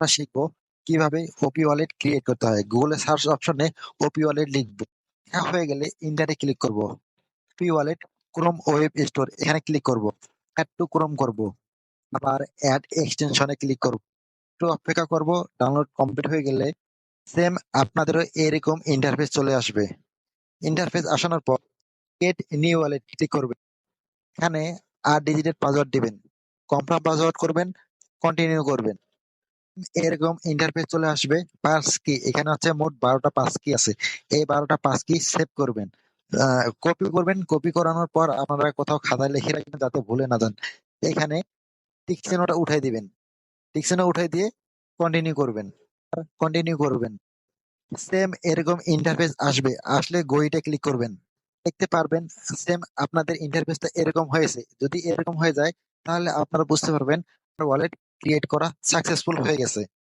আমরা শিখব কীভাবে ওপি ওয়ালেট ক্রিয়েট করতে হয়। গুগলে সার্চ অপশনে ওপি ওয়ালেট লিখব। হ্যাঁ হয়ে গেলে ইন্টারে ক্লিক করব। OP wallet Chrome web store এখানে ক্লিক করব। অ্যাড টু ক্রোম করব। আবার অ্যাড এক্সটেনশনে ক্লিক করব। একটু অপেক্ষা করব ডাউনলোড কমপ্লিট হয়ে গেলে সেম আপনাদেরও এরকম ইন্টারফেস চলে আসবে। ইন্টারফেস আসানোর পর গেট নিউ ওয়ালেট ক্লিক করবেন। এখানে আট ডিজিটের পাসওয়ার্ড দিবেন। কনফার্ম পাসওয়ার্ড করবেন কন্টিনিউ করবেন। এরকম ইন্টারফেস চলে আসবে পাস কি এখানে হচ্ছে মোট বারোটা পাস কি আছে। এই বারোটা পাস কি সেভ করবেন। কপি করবেন। কপি করানোর পর আপনারা কোথাও খাতায় লিখে রাখবেন যাতে ভুলে না যান। এখানে টিকসেনোটা উঠাই দিবেন। টিকসেনো উঠাই দিয়ে কন্টিনিউ করবেন। কন্টিনিউ করবেন। সেম এরকম ইন্টারফেস আসবে। আসলে গইটা ক্লিক করবেন। দেখতে পারবেন সেম আপনাদের ইন্টারফেসটা এরকম হয়েছে। যদি এরকম হয়ে যায়, তাহলে আপনারা বুঝতে পারবেন ওয়ালেট ক্রিয়েট করা সাকসেসফুল হয়ে গেছে।